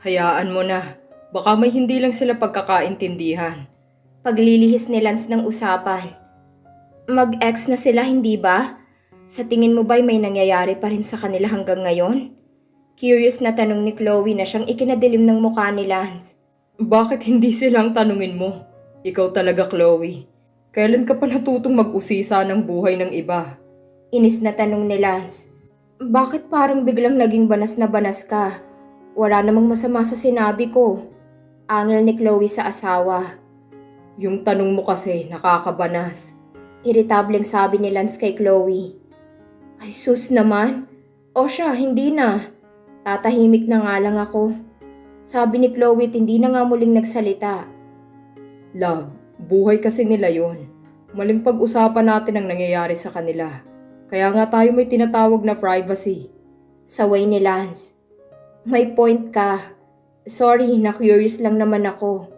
Hayaan mo na. Baka may hindi lang sila pagkakaintindihan. Paglilihis ni Lance ng usapan. Mag-ex na sila, hindi ba? Sa tingin mo ba'y may nangyayari pa rin sa kanila hanggang ngayon? Curious na tanong ni Chloe na siyang ikinadilim ng mukha ni Lance. Bakit hindi silang tanungin mo? Ikaw talaga, Chloe. Kailan ka pa natutong mag-usisa ng buhay ng iba? Inis na tanong ni Lance. Bakit parang biglang naging banas na banas ka? Wala namang masama sa sinabi ko. Angel ni Chloe sa asawa. Yung tanong mo kasi nakakabanas. Iritableng sabi ni Lance kay Chloe. Ay sus naman. O siya, hindi na. Tatahimik na nga lang ako. Sabi ni Chloe hindi na nga muling nagsalita. Love, buhay kasi nila yon. Maling pag-usapan natin ang nangyayari sa kanila. Kaya nga tayo may tinatawag na privacy. Saway ni Lance. May point ka. Sorry, na-curious lang naman ako.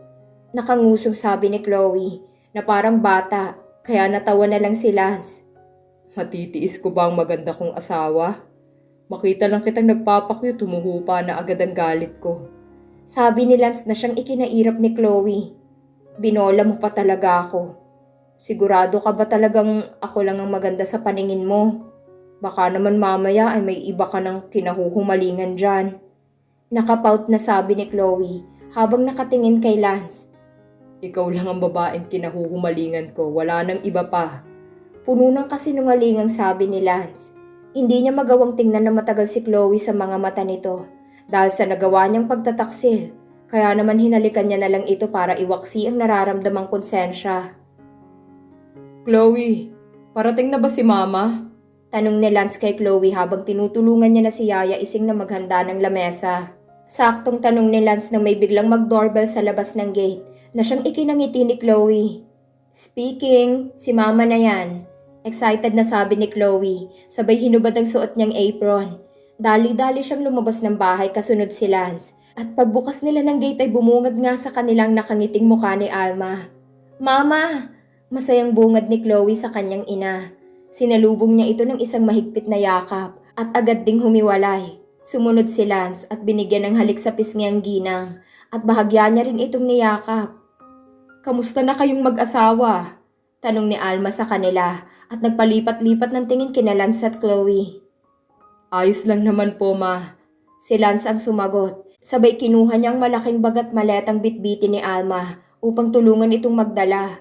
Nakangusong sabi ni Chloe na parang bata, kaya natawa na lang si Lance. Matitiis ko ba ang maganda kong asawa? Makita lang kitang nagpapakyo, tumuhupa na agad ang galit ko. Sabi ni Lance na siyang ikinairap ni Chloe. Binola mo pa talaga ako. Sigurado ka ba talagang ako lang ang maganda sa paningin mo? Baka naman mamaya ay may iba ka ng kinahuhumalingan dyan. Nakapout na sabi ni Chloe habang nakatingin kay Lance. Ikaw lang ang babaeng kinahuhumalingan ko, wala nang iba pa. Puno ng kasinungalingang sabi ni Lance. Hindi niya magawang tingnan na matagal si Chloe sa mga mata nito dahil sa nagawa niyang pagtataksil. Kaya naman hinalikan niya na lang ito para iwaksi ang nararamdamang konsensya. Chloe, parating na ba si Mama? Tanong ni Lance kay Chloe habang tinutulungan niya na si Yaya ising na maghanda ng lamesa. Saktong tanong ni Lance na may biglang mag-doorbell sa labas ng gate na siyang ikinangiti ni Chloe. Speaking, si Mama na yan. Excited na sabi ni Chloe, sabay hinubad ang suot niyang apron. Dali-dali siyang lumabas ng bahay kasunod si Lance. At pagbukas nila ng gate ay bumungad nga sa kanilang nakangiting mukha ni Alma. Mama! Masayang bungad ni Chloe sa kanyang ina. Sinalubong niya ito ng isang mahigpit na yakap at agad ding humiwalay. Sumunod si Lance at binigyan ng halik sa pisngi ang ginang at bahagya niya rin itong niyakap. Kamusta na kayong mag-asawa? Tanong ni Alma sa kanila at nagpalipat-lipat ng tingin kina Lance at Chloe. Ayos lang naman po, Ma. Si Lance ang sumagot. Sabay kinuha niyang malaking bagat maletang bitbiti ni Alma upang tulungan itong magdala.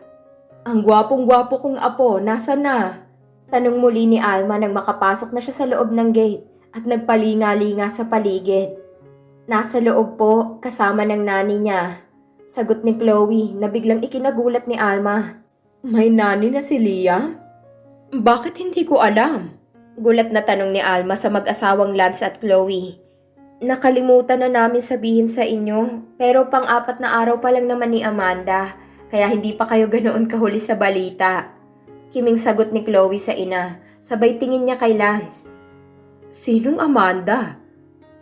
Ang gwapong-gwapo kong apo, nasa na? Tanong muli ni Alma nang makapasok na siya sa loob ng gate at nagpalinga-linga sa paligid. Nasa loob po, kasama ng nani niya. Sagot ni Chloe na biglang ikinagulat ni Alma. May nani na si Liam? Bakit hindi ko alam? Gulat na tanong ni Alma sa mag-asawang Lance at Chloe. Nakalimutan na namin sabihin sa inyo, pero pang-apat na araw pa lang naman ni Amanda, kaya hindi pa kayo ganoon kahuli sa balita. Kiming sagot ni Chloe sa ina, sabay tingin niya kay Lance. Sinong Amanda?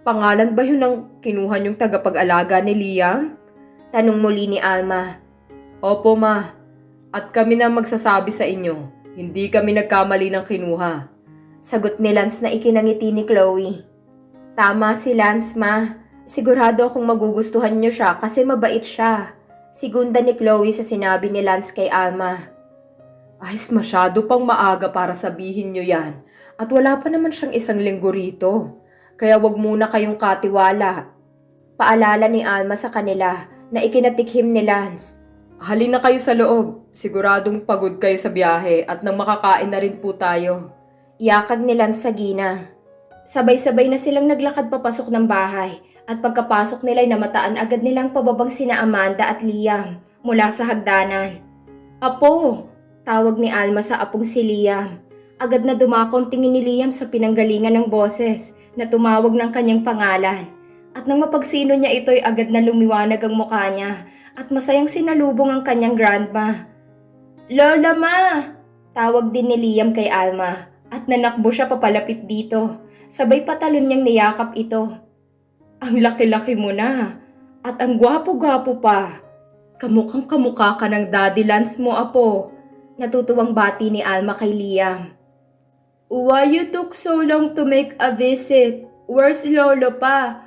Pangalan ba yun ng kinuha niyong tagapag-alaga ni Liam? Tanong muli ni Alma. Opo, Ma. At kami na magsasabi sa inyo, hindi kami nagkamali ng kinuha. Sagot ni Lance na ikinangiti ni Chloe. Tama si Lance, ma. Sigurado akong magugustuhan niyo siya kasi mabait siya. Sigunda ni Chloe sa sinabi ni Lance kay Alma. Ayos masyado pang maaga para sabihin niyo yan. At wala pa naman siyang isang linggo rito. Kaya wag muna kayong katiwala. Paalala ni Alma sa kanila na ikinatikhim ni Lance. Halina kayo sa loob. Siguradong pagod kayo sa biyahe at nang makakain na rin po tayo. Yakag ni Lance sa gina. Sabay-sabay na silang naglakad papasok ng bahay at pagkapasok nila ay namataan agad nilang pababang sina Amanda at Liam mula sa hagdanan. Apo! Tawag ni Alma sa apong si Liam. Agad na dumakong tingin ni Liam sa pinanggalingan ng boses na tumawag ng kanyang pangalan. At nang mapagsino niya ito ay agad na lumiwanag ang mukha niya at masayang sinalubong ang kanyang grandma. Lola ma! Tawag din ni Liam kay Alma at nanakbo siya papalapit dito. Sabay patalon niyang niyakap ito. Ang laki-laki mo na at ang gwapo-gwapo pa. Kamukhang kamukha ka ng daddy Lance mo, apo. Natutuwang bati ni Alma kay Liam. Why you took so long to make a visit? Where's Lolo pa?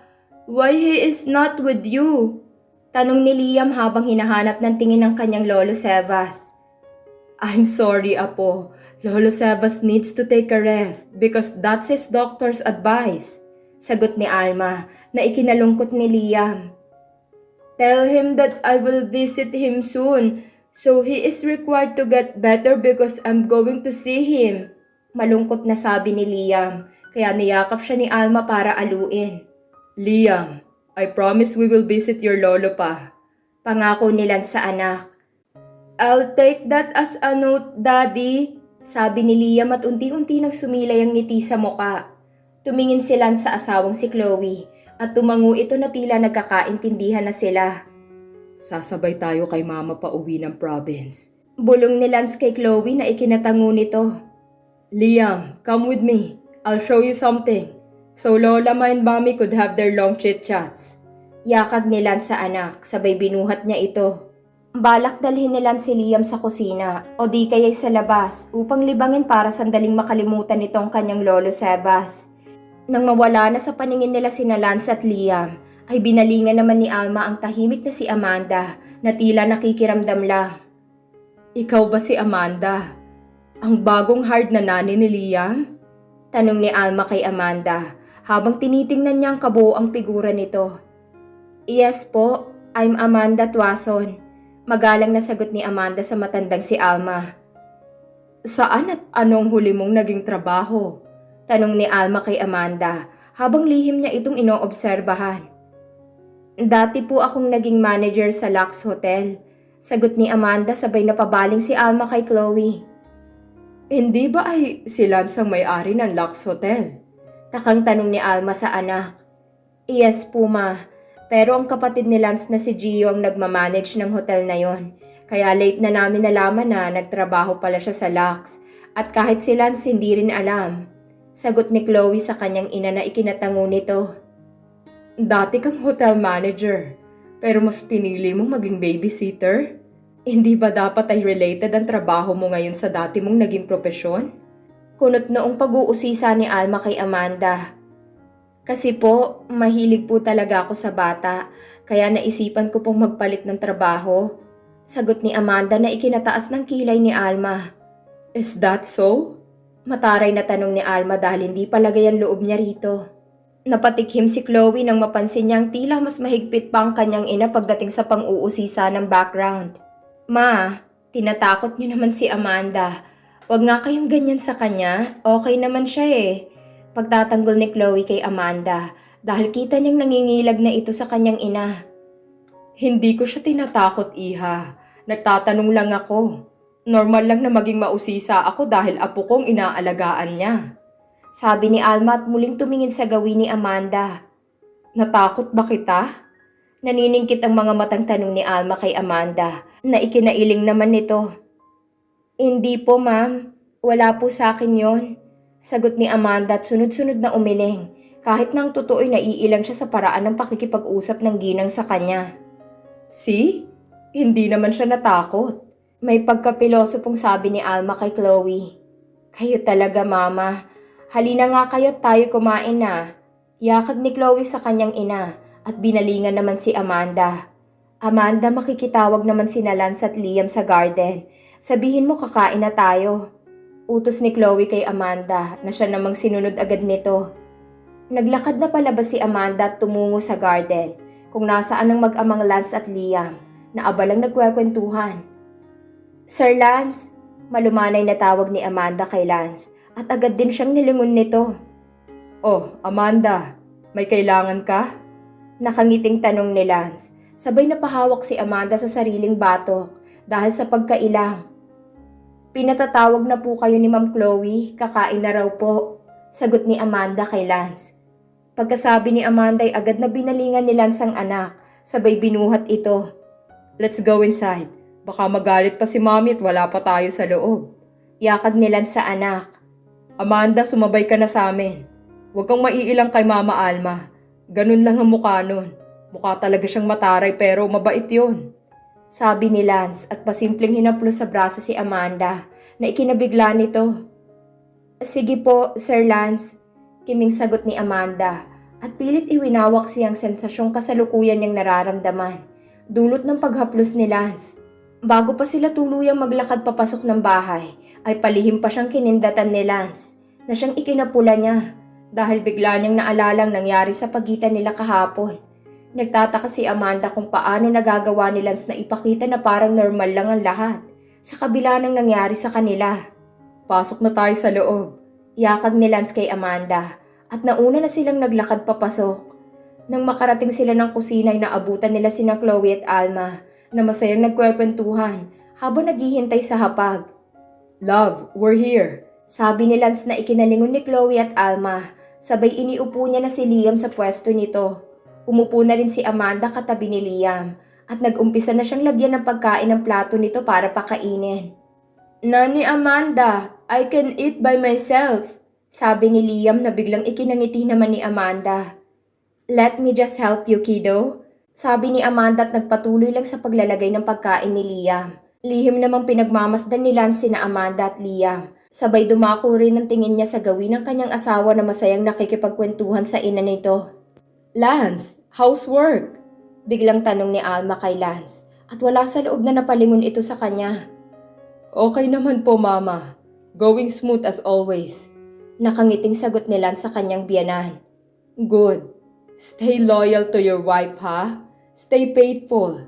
Why he is not with you? Tanong ni Liam habang hinahanap ng tingin ng kanyang lolo Sebas. I'm sorry, Apo. Lolo Sebas needs to take a rest because that's his doctor's advice. Sagot ni Alma na ikinalungkot ni Liam. Tell him that I will visit him soon so he is required to get better because I'm going to see him. Malungkot na sabi ni Liam kaya niyakap siya ni Alma para aluin. Liam, I promise we will visit your lolo pa. Pangako nilan sa anak. I'll take that as a note, Daddy. Sabi ni Liam at unti-unti nagsumilay ang ngiti sa muka. Tumingin sila sa asawang si Chloe at tumango ito na tila nagkakaintindihan na sila. Sasabay tayo kay mama pa uwi ng province. Bulong ni Lance kay Chloe na ikinatango nito. Liam, come with me. I'll show you something. So Lola Ma and Mommy could have their long chit-chats. Yakag ni Lance sa anak, sabay binuhat niya ito. Balak dalhin ni Lance si Liam sa kusina o di kaya'y sa labas upang libangin para sandaling makalimutan nitong kanyang lolo Sebas. Nang mawala na sa paningin nila sina Lance at Liam, ay binalingan naman ni Alma ang tahimik na si Amanda na tila nakikiramdam lang. Ikaw ba si Amanda? Ang bagong hard na nani ni Liam? Tanong ni Alma kay Amanda habang tinitingnan niya ang kabuo ang figura nito. Yes po, I'm Amanda Tuason. Magalang na sagot ni Amanda sa matandang si Alma. Saan at anong huli mong naging trabaho? Tanong ni Alma kay Amanda habang lihim niya itong inoobserbahan. Dati po akong naging manager sa Lux Hotel. Sagot ni Amanda sabay na pabaling si Alma kay Chloe. Hindi ba ay si Lance ang may-ari ng Lux Hotel? Takang tanong ni Alma sa anak. Yes po ma, pero ang kapatid ni Lance na si Gio ang nagmamanage ng hotel na yon. Kaya late na namin nalaman na nagtrabaho pala siya sa Lux. At kahit si Lance hindi rin alam. Sagot ni Chloe sa kanyang ina na ikinatango nito. Dati kang hotel manager, pero mas pinili mong maging babysitter? Hindi ba dapat ay related ang trabaho mo ngayon sa dati mong naging propesyon? Kunot noong pag-uusisa ni Alma kay Amanda. Kasi po, mahilig po talaga ako sa bata, kaya naisipan ko pong magpalit ng trabaho. Sagot ni Amanda na ikinataas ng kilay ni Alma. Is that so? Mataray na tanong ni Alma dahil hindi palagay ang loob niya rito. Napatikhim si Chloe nang mapansin niyang tila mas mahigpit pa ang kanyang ina pagdating sa pang-uusisa ng background. Ma, tinatakot niyo naman si Amanda. Huwag nga kayong ganyan sa kanya. Okay naman siya eh. Pagtatanggol ni Chloe kay Amanda dahil kita niyang nangingilag na ito sa kanyang ina. Hindi ko siya tinatakot, Iha. Nagtatanong lang ako. Normal lang na maging mausisa ako dahil apo kong inaalagaan niya. Sabi ni Alma at muling tumingin sa gawin ni Amanda. Natakot ba kita? Naniningkit ang mga matang tanong ni Alma kay Amanda na ikinailing naman nito. Hindi po ma'am, wala po sa akin yon. Sagot ni Amanda at sunod-sunod na umiling kahit nang totoo'y naiilang siya sa paraan ng pakikipag-usap ng ginang sa kanya. See? Hindi naman siya natakot. May pagkapiloso pong sabi ni Alma kay Chloe. Kayo talaga mama. Halina nga kayo tayo kumain na. Yakag ni Chloe sa kanyang ina at binalingan naman si Amanda. Amanda, makikitawag naman si Lance at Liam sa garden. Sabihin mo kakain na tayo. Utos ni Chloe kay Amanda na siya namang sinunod agad nito. Naglakad na palabas si Amanda at tumungo sa garden kung nasaan ang mag-amang Lance at Liam na abalang nagkwekwentuhan. Sir Lance, malumanay na tawag ni Amanda kay Lance at agad din siyang nilingon nito. Oh, Amanda, may kailangan ka? Nakangiting tanong ni Lance. Sabay na pahawak si Amanda sa sariling batok dahil sa pagkailang. Pinatatawag na po kayo ni Ma'am Chloe, kakain na raw po. Sagot ni Amanda kay Lance. Pagkasabi ni Amanda ay agad na binalingan ni Lance ang anak, sabay binuhat ito. Let's go inside. Baka magalit pa si Mommy at wala pa tayo sa loob. Yakag ni Lance sa anak. Amanda, sumabay ka na sa amin. Huwag kang maiilang kay Mama Alma. Ganun lang ang mukha nun. Mukha talaga siyang mataray pero mabait yun. Sabi ni Lance at pasimpleng hinaplos sa braso si Amanda na ikinabigla nito. Sige po, Sir Lance, kiming sagot ni Amanda at pilit iwinawak siyang sensasyong kasalukuyan niyang nararamdaman, dulot ng paghaplos ni Lance. Bago pa sila tuluyang maglakad papasok ng bahay, ay palihim pa siyang kinindatan ni Lance na siyang ikinapula niya dahil bigla niyang naalalang nangyari sa pagitan nila kahapon. Nagtataka si Amanda kung paano nagagawa ni Lance na ipakita na parang normal lang ang lahat sa kabila ng nangyari sa kanila. Pasok na tayo sa loob. Yakag ni Lance kay Amanda at nauna na silang naglakad papasok. Nang makarating sila ng kusina ay naabutan nila sina Chloe at Alma na masayang nagkwekwentuhan habang naghihintay sa hapag. Love, we're here. Sabi ni Lance na ikinalingon ni Chloe at Alma, sabay iniupo niya na si Liam sa pwesto nito. Umupo na rin si Amanda katabi ni Liam at nag-umpisa na siyang lagyan ng pagkain ng plato nito para pakainin. Nani Amanda, I can eat by myself, sabi ni Liam na biglang ikinangiti naman ni Amanda. Let me just help you, kiddo. Sabi ni Amanda at nagpatuloy lang sa paglalagay ng pagkain ni Liam. Lihim namang pinagmamasdan ni Lance na Amanda at Liam. Sabay dumako rin ang tingin niya sa gawin ng kanyang asawa na masayang nakikipagkwentuhan sa ina nito. Lance, how's work? Biglang tanong ni Alma kay Lance at wala sa loob na napalingon ito sa kanya. Okay naman po, Mama. Going smooth as always. Nakangiting sagot ni Lance sa kanyang biyanan. Good. Stay loyal to your wife, ha? Stay faithful.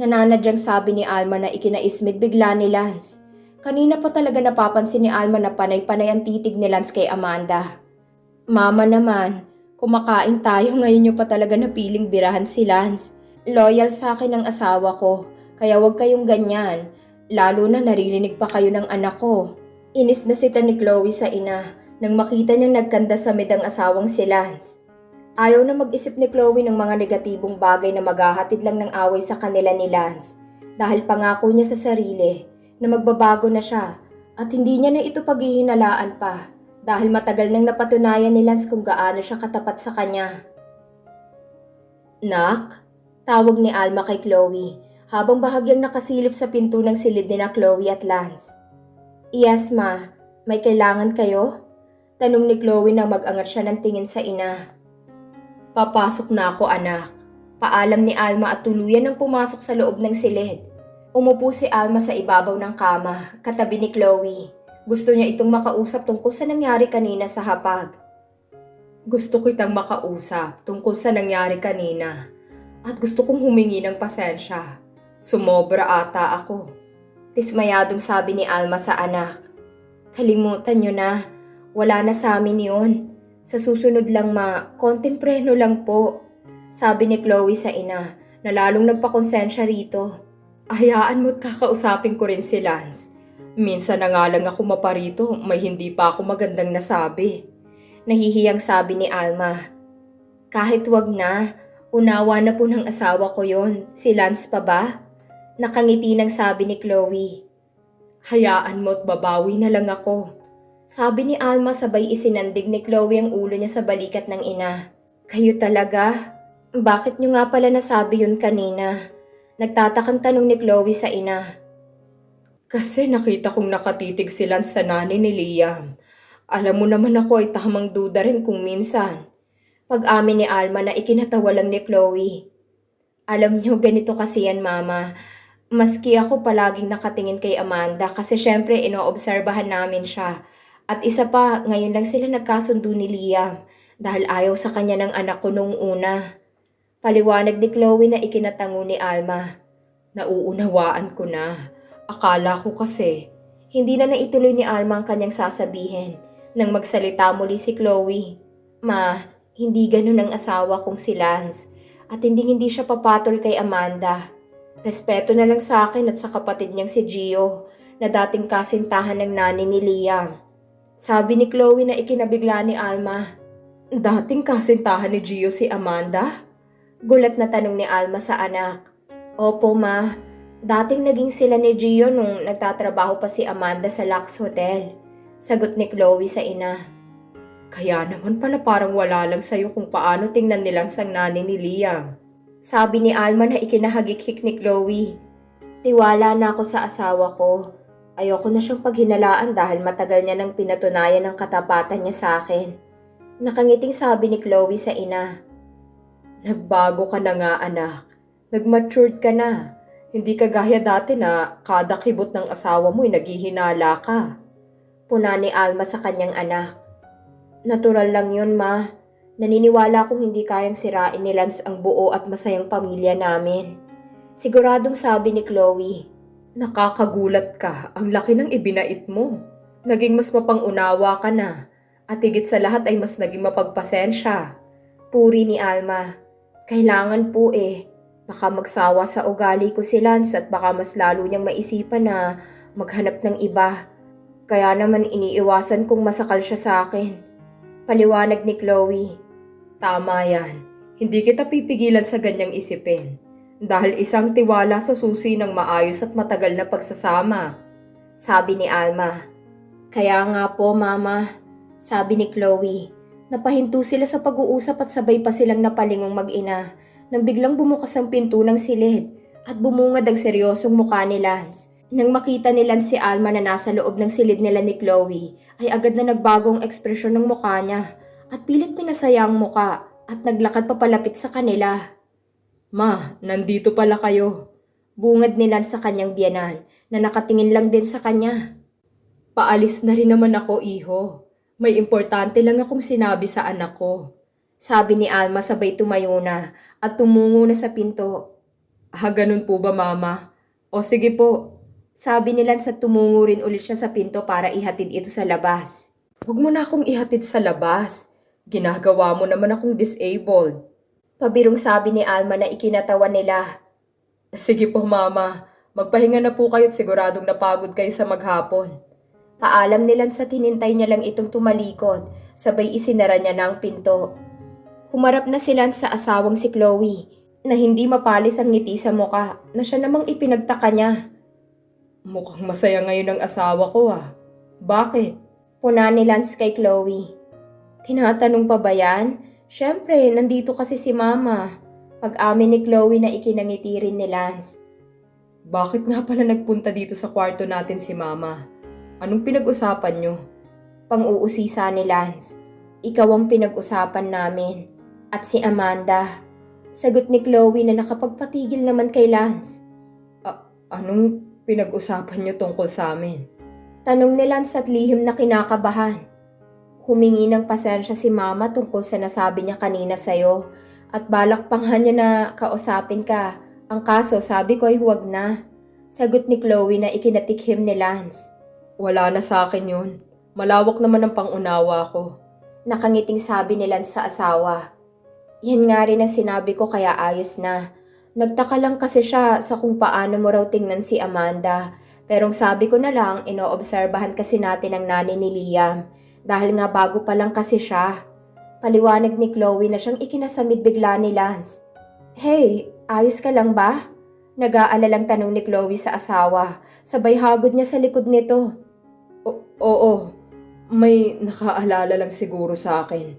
Nananadyang sabi ni Alma na ikinaismid bigla ni Lance. Kanina pa talaga napapansin ni Alma na panay-panay ang titig ni Lance kay Amanda. Mama naman, kumakain tayo ngayon nyo pa talaga napiling birahan si Lance. Loyal sa akin ang asawa ko, kaya huwag kayong ganyan. Lalo na naririnig pa kayo ng anak ko. Inis na sita ni Chloe sa ina nang makita niyang nagkanda sa ang asawang si Lance. Ayaw na mag-isip ni Chloe ng mga negatibong bagay na maghahatid lang ng away sa kanila ni Lance dahil pangako niya sa sarili na magbabago na siya at hindi niya na ito paghihinalaan pa dahil matagal nang napatunayan ni Lance kung gaano siya katapat sa kanya. Nak? Tawag ni Alma kay Chloe habang bahagyang nakasilip sa pinto ng silid ni na Chloe at Lance. Yes ma, may kailangan kayo? Tanong ni Chloe nang mag-angat siya ng tingin sa ina. Papasok na ako anak. Paalam ni Alma at tuluyan ng pumasok sa loob ng silid. Umupo si Alma sa ibabaw ng kama, katabi ni Chloe. Gusto niya itong makausap tungkol sa nangyari kanina sa hapag. Gusto kitang makausap tungkol sa nangyari kanina. At gusto kong humingi ng pasensya. Sumobra ata ako. Tismayadong sabi ni Alma sa anak. Kalimutan niyo na. Wala na sa amin yun. Sa susunod lang ma, konting preno lang po. Sabi ni Chloe sa ina na lalong nagpakonsensya rito. Hayaan mo't kakausapin ko rin si Lance. Minsan na nga lang ako maparito, may hindi pa ako magandang nasabi. Nahihiyang sabi ni Alma. Kahit wag na, unawa na po ng asawa ko yon. Si Lance pa ba? Nakangiti ng sabi ni Chloe. Hayaan mo't babawi na lang ako. Sabi ni Alma sabay isinandig ni Chloe ang ulo niya sa balikat ng ina. Kayo talaga? Bakit niyo nga pala nasabi yun kanina? Nagtatakang tanong ni Chloe sa ina. Kasi nakita kong nakatitig si Lance sa nani ni Liam. Alam mo naman ako ay tamang duda rin kung minsan. Pag-amin ni Alma na ikinatawa lang ni Chloe. Alam niyo, ganito kasi yan, Mama. Maski ako palaging nakatingin kay Amanda kasi syempre inoobserbahan namin siya. At isa pa, ngayon lang sila nagkasundo ni Liam dahil ayaw sa kanya ng anak ko nung una. Paliwanag ni Chloe na ikinatango ni Alma. Nauunawaan ko na. Akala ko kasi. Hindi na naituloy ni Alma ang kanyang sasabihin nang magsalita muli si Chloe. Ma, hindi ganun ang asawa kong si Lance at hindi hindi siya papatol kay Amanda. Respeto na lang sa akin at sa kapatid niyang si Gio na dating kasintahan ng nani ni Liam. Sabi ni Chloe na ikinabigla ni Alma. Dating kasintahan ni Gio si Amanda? Gulat na tanong ni Alma sa anak. Opo ma, dating naging sila ni Gio nung nagtatrabaho pa si Amanda sa Lux Hotel. Sagot ni Chloe sa ina. Kaya naman pala parang wala lang sa'yo kung paano tingnan nilang sang nani ni Liam. Sabi ni Alma na ikinahagik-hik ni Chloe. Tiwala na ako sa asawa ko. Ayoko na siyang paghinalaan dahil matagal niya nang pinatunayan ang katapatan niya sa akin. Nakangiting sabi ni Chloe sa ina. Nagbago ka na nga anak. Nag-matured ka na. Hindi ka gaya dati na kada kibot ng asawa mo ay naghihinala ka. Puna ni Alma sa kanyang anak. Natural lang yun, ma. Naniniwala kong hindi kayang sirain ni Lance ang buo at masayang pamilya namin. Siguradong sabi ni Chloe. Nakakagulat ka. Ang laki ng ibinait mo. Naging mas mapangunawa ka na. At higit sa lahat ay mas naging mapagpasensya. Puri ni Alma. Kailangan po eh. Baka magsawa sa ugali ko si Lance at baka mas lalo niyang maisipan na maghanap ng iba. Kaya naman iniiwasan kong masakal siya sa akin. Paliwanag ni Chloe. Tama yan. Hindi kita pipigilan sa ganyang isipin. Dahil isang tiwala sa susi ng maayos at matagal na pagsasama. Sabi ni Alma. Kaya nga po, Mama. Sabi ni Chloe. Napahinto sila sa pag-uusap at sabay pa silang napalingong mag-ina nang biglang bumukas ang pinto ng silid at bumungad ang seryosong mukha ni Lance. Nang makita ni Lance si Alma na nasa loob ng silid nila ni Chloe, ay agad na nagbagong ekspresyon ng mukha niya at pilit pinasaya ang muka at naglakad papalapit sa kanila. Ma, nandito pala kayo. Bungad ni Lance sa kanyang biyanan na nakatingin lang din sa kanya. Paalis na rin naman ako, iho. May importante lang akong sinabi sa anak ko. Sabi ni Alma sabay tumayo na at tumungo na sa pinto. Ah, ganun po ba, mama? O sige po. Sabi ni Lance at tumungo rin ulit siya sa pinto para ihatid ito sa labas. Huwag mo na akong ihatid sa labas. Ginagawa mo naman akong disabled. Pabirong sabi ni Alma na ikinatawa nila. Sige po, mama. Magpahinga na po kayo at siguradong napagod kayo sa maghapon. Paalam ni Lance at hinintay niya lang itong tumalikod, sabay isinara niya na ang pinto. Humarap na si Lance sa asawang si Chloe, na hindi mapalis ang ngiti sa muka na siya namang ipinagtaka niya. Mukhang masaya ngayon ang asawa ko ah. Bakit? Puna ni Lance kay Chloe. Tinatanong pa ba yan? Siyempre, nandito kasi si Mama. Pag-amin ni Chloe na ikinangiti rin ni Lance. Bakit nga pala nagpunta dito sa kwarto natin si mama? Anong pinag-usapan nyo? Pang-uusisa ni Lance. Ikaw ang pinag-usapan namin. At si Amanda. Sagot ni Chloe na nakapagpatigil naman kay Lance. Anong pinag-usapan nyo tungkol sa amin? Tanong ni Lance at lihim na kinakabahan. Humingi ng pasensya si Mama tungkol sa nasabi niya kanina sa'yo at balak panghan niya na kausapin ka. Ang kaso sabi ko ay huwag na. Sagot ni Chloe na ikinatikhim ni Lance. Wala na sa akin yun. Malawak naman ang pangunawa ko. Nakangiting sabi ni Lance sa asawa. Yan nga rin ang sinabi ko kaya ayos na. Nagtaka lang kasi siya sa kung paano mo raw tingnan si Amanda. Pero sabi ko na lang, inoobserbahan kasi natin ang nani ni Liam. Dahil nga bago pa lang kasi siya. Paliwanag ni Chloe na siyang ikinasamid bigla ni Lance. Hey, ayos ka lang ba? Nag-aalalang tanong ni Chloe sa asawa. Sabay hagod niya sa likod nito. Oo, may nakaalala lang siguro sa akin.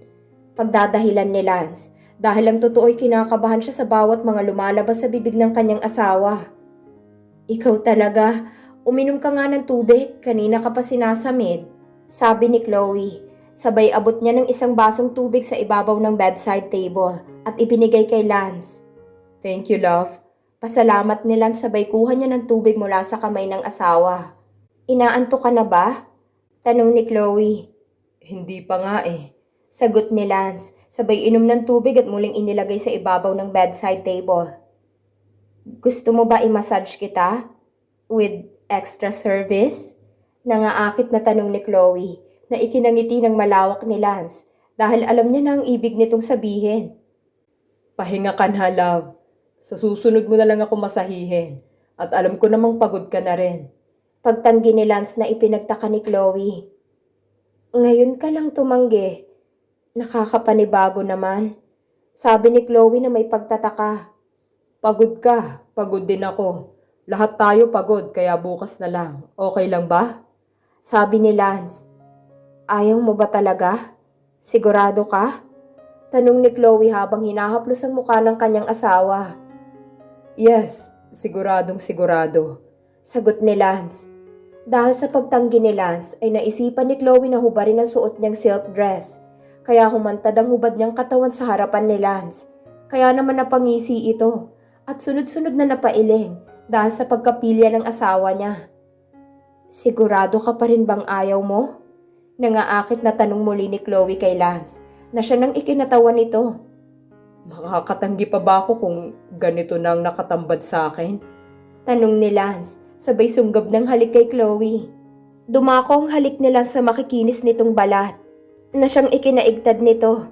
Pagdadahilan ni Lance. Dahil ang totoo'y kinakabahan siya sa bawat mga lumalabas sa bibig ng kanyang asawa. Ikaw talaga, uminom ka nga ng tubig, kanina ka pa sinasamid. Sabi ni Chloe, sabay abot niya ng isang basong tubig sa ibabaw ng bedside table at ibinigay kay Lance. Thank you, love. Pasalamat ni Lance sabay kuha niya ng tubig mula sa kamay ng asawa. Inaanto ka na ba? Tanong ni Chloe. Hindi pa nga eh. Sagot ni Lance, sabay inom ng tubig at muling inilagay sa ibabaw ng bedside table. Gusto mo ba i-massage kita? With extra service? Nangaakit na tanong ni Chloe na ikinangiti ng malawak ni Lance dahil alam niya na ang ibig nitong sabihin. Pahinga ka na, love. Sa susunod mo na lang ako masahihin. At alam ko namang pagod ka na rin. Pagtanggi ni Lance na ipinagtaka ni Chloe. Ngayon ka lang tumanggi. Nakakapanibago naman. Sabi ni Chloe na may pagtataka. Pagod ka, pagod din ako. Lahat tayo pagod, kaya bukas na lang. Okay lang ba? Sabi ni Lance. Ayaw mo ba talaga? Sigurado ka? Tanong ni Chloe habang hinahaplos ang mukha ng kanyang asawa. Yes, siguradong sigurado. Sagot ni Lance. Dahil sa pagtanggi ni Lance ay naisipan ni Chloe na hubarin ang suot niyang silk dress. kaya humantad ang hubad niyang katawan sa harapan ni Lance. Kaya naman napangisi ito at sunod-sunod na napailing dahil sa pagkapilya ng asawa niya. Sigurado ka pa rin bang ayaw mo? Nangaakit na tanong muli ni Chloe kay Lance na siya nang ikinatawan nito. Makakatanggi pa ba ako kung ganito na ang nakatambad sa akin? Tanong ni Lance, sabay sunggab ng halik kay Chloe. Dumako ang halik ni Lance sa makikinis nitong balat, na siyang ikinaigtad nito.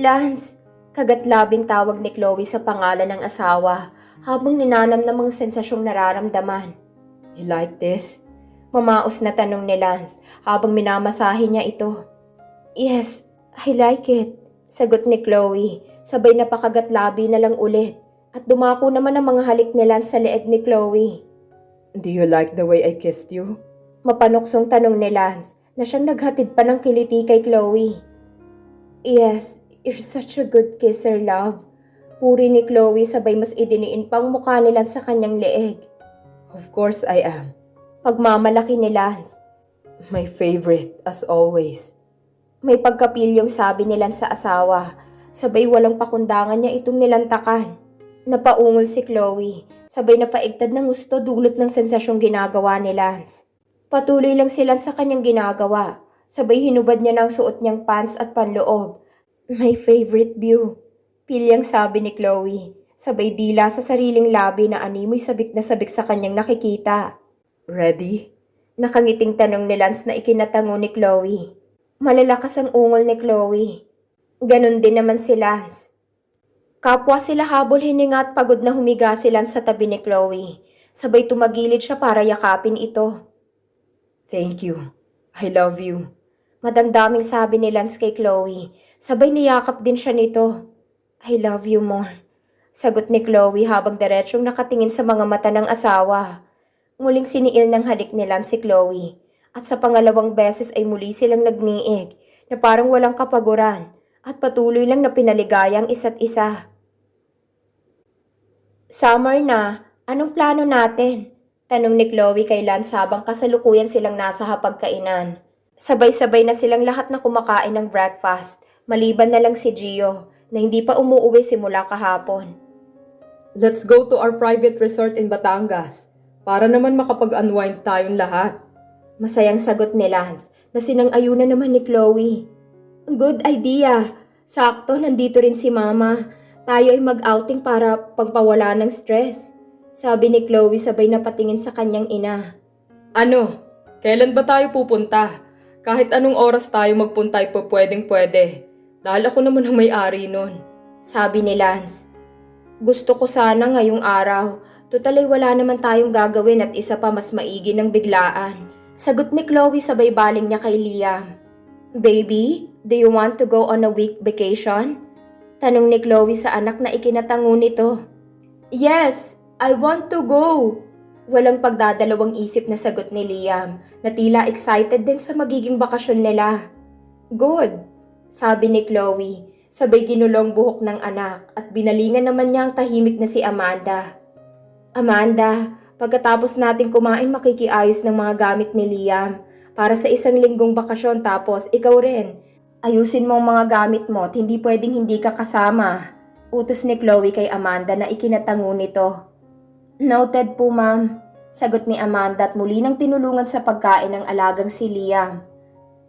Lance, kagatlabing tawag ni Chloe sa pangalan ng asawa habang ninanam ng mga sensasyong nararamdaman. You like this? Mamaos na tanong ni Lance habang minamasahe niya ito. Yes, I like it. Sagot ni Chloe, sabay napakagatlabi na lang ulit. At dumako naman ang mga halik ni Lance sa leeg ni Chloe. Do you like the way I kissed you? Mapanuksong tanong ni Lance na siyang naghatid pa ng kiliti kay Chloe. Yes, you're such a good kisser, love. Puri ni Chloe sabay mas idiniin pang mukha ni Lance sa kanyang leeg. Of course I am. Pagmamalaki ni Lance, My favorite, as always. may pagkapilyong sabi ni Lance sa asawa. Sabay walang pakundangan niya itong nilantakan. Napaungol si Chloe, sabay napaigtad ng gusto dulot ng sensasyong ginagawa ni Lance. Patuloy lang si Lance sa kanyang ginagawa. Sabay hinubad niya ng suot niyang pants at panloob. My favorite view. Pilyang sabi ni Chloe. Sabay dila sa sariling labi na animoy sabik na sabik sa kanyang nakikita. Ready? Nakangiting tanong ni Lance na ikinatango ni Chloe. Malalakas ang ungol ni Chloe. Ganon din naman si Lance. Kapwa sila habol hininga at pagod na humiga si Lance sa tabi ni Chloe. Sabay tumagilid siya para yakapin ito. Thank you. I love you. Madamdaming sabi ni Lance kay Chloe. Sabay niyakap din siya nito. I love you more. Sagot ni Chloe habang diretsyong nakatingin sa mga mata ng asawa. Muling siniil ng halik ni Lance si Chloe. At sa pangalawang beses ay muli silang nagniig na parang walang kapaguran at patuloy lang na pinaligaya ang isa't isa. Summer na, anong plano natin? Tanong ni Chloe kay Lance habang kasalukuyan silang nasa hapagkainan. Sabay-sabay na silang lahat na kumakain ng breakfast, maliban na lang si Gio na hindi pa umuuwi simula kahapon. Let's go to our private resort in Batangas para naman makapag-unwind tayong lahat. Masayang sagot ni Lance na sinang-ayunan naman ni Chloe. Good idea. Sakto, nandito rin si Mama. Tayo ay mag-outing para pagpawala ng stress. Sabi ni Chloe sabay na patingin sa kanyang ina. Ano? Kailan ba tayo pupunta? Kahit anong oras tayo magpunta ay pwedeng pwede. Dahil ako naman ang may-ari nun. Sabi ni Lance. Gusto ko sana ngayong araw. Total ay wala naman tayong gagawin at isa pa mas maigi ng biglaan. Sagot ni Chloe sabay baling niya kay Liam. Baby, do you want to go on a week vacation? Tanong ni Chloe sa anak na ikinatango nito. Yes, I want to go. Walang pagdadalawang isip na sagot ni Liam na tila excited din sa magiging bakasyon nila. Good, sabi ni Chloe. Sabay ginulong buhok ng anak at binalingan naman niya ang tahimik na si Amanda. Amanda, pagkatapos natin kumain makikiayos ng mga gamit ni Liam para sa isang linggong bakasyon tapos ikaw rin. Ayusin mo ang mga gamit mo at hindi pwedeng hindi ka kasama. Utos ni Chloe kay Amanda na ikinatango nito. Noted po ma'am. Sagot ni Amanda at muli nang tinulungan sa pagkain ng alagang si Liam.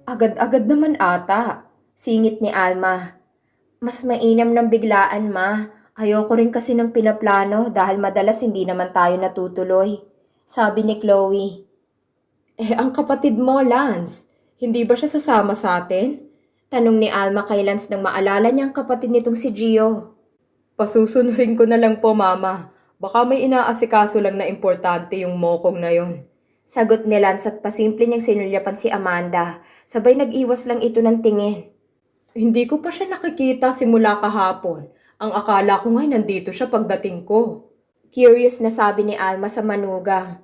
Agad-agad naman ata. Singit ni Alma. Mas mainam ng biglaan ma. Ayoko rin kasi ng pinaplano dahil madalas hindi naman tayo natutuloy. Sabi ni Chloe. Eh, ang kapatid mo, Lance. Hindi ba siya sasama sa atin? Tanong ni Alma kay Lance nang maalala niya ang kapatid nitong si Gio. Pasusunurin ko na lang po, Mama. Baka may inaasikaso lang na importante yung mokong na yon. Sagot ni Lance at pasimple niyang sinulyapan si Amanda. Sabay nag-iwas lang ito ng tingin. Hindi ko pa siya nakikita simula kahapon. Ang akala ko nga nandito siya pagdating ko. Curious na sabi ni Alma sa manugang.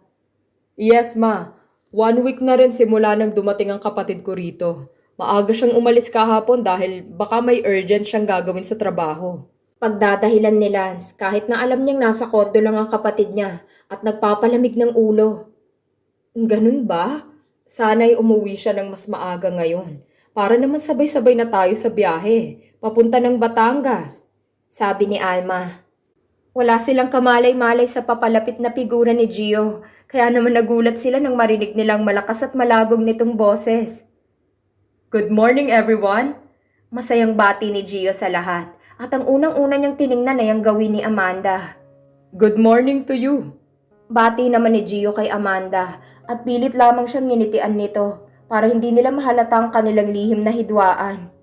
Yes, ma. One week na rin simula nang dumating ang kapatid ko rito. Maaga siyang umalis kahapon dahil baka may urgent siyang gagawin sa trabaho. Pagdadahilan ni Lance kahit na alam niyang nasa kondo lang ang kapatid niya at nagpapalamig ng ulo. Ganun ba? Sana'y umuwi siya ng mas maaga ngayon Para naman sabay-sabay na tayo sa biyahe, papunta ng Batangas. Sabi ni Alma. Wala silang kamalay-malay sa papalapit na figura ni Gio, kaya naman nagulat sila nang marinig nilang malakas at malagog nitong boses. Good morning everyone! Masayang bati ni Gio sa lahat, at ang unang-una niyang tiningnan ay ang gawin ni Amanda. Good morning to you! Bati naman ni Gio kay Amanda, at pilit lamang siyang nginitian nito para hindi nila mahalata ang kanilang lihim na hidwaan.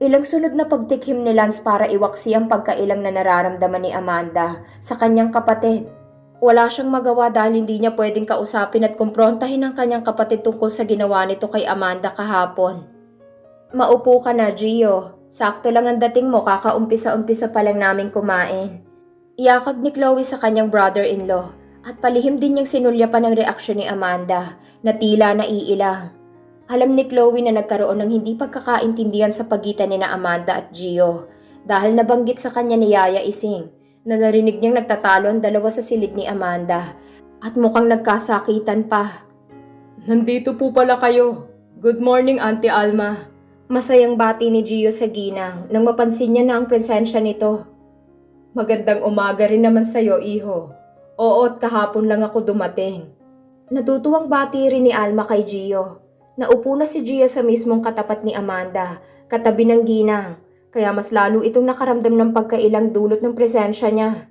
Ilang sunod na pagtikhim ni Lance para iwaksi ang pagkailang na nararamdaman ni Amanda sa kanyang kapatid. Wala siyang magawa dahil hindi niya pwedeng kausapin at kumprontahin ang kanyang kapatid tungkol sa ginawa nito kay Amanda kahapon. Maupo ka na, Gio. Sakto lang ang dating mo, kakaumpisa-umpisa pa lang namin kumain. Iyakag ni Chloe sa kanyang brother-in-law at palihim din niyang sinulya pa ng reaksyon ni Amanda na tila naiilang. Alam ni Chloe na nagkaroon ng hindi pagkakaintindihan sa pagitan ni na Amanda at Gio dahil nabanggit sa kanya ni Yaya Ising na narinig niyang nagtatalo ang dalawa sa silid ni Amanda at mukhang nagkasakitan pa. Nandito po pala kayo. Good morning, Auntie Alma. Masayang bati ni Gio sa ginang nang mapansin niya na ang presensya nito. Magandang umaga rin naman sa'yo, iho. Oo, at kahapon lang ako dumating. Natutuwang bati rin ni Alma kay Gio. Naupo na si Gio sa mismong katapat ni Amanda, katabi ng ginang, kaya mas lalo itong nakaramdam ng pagkailang dulot ng presensya niya.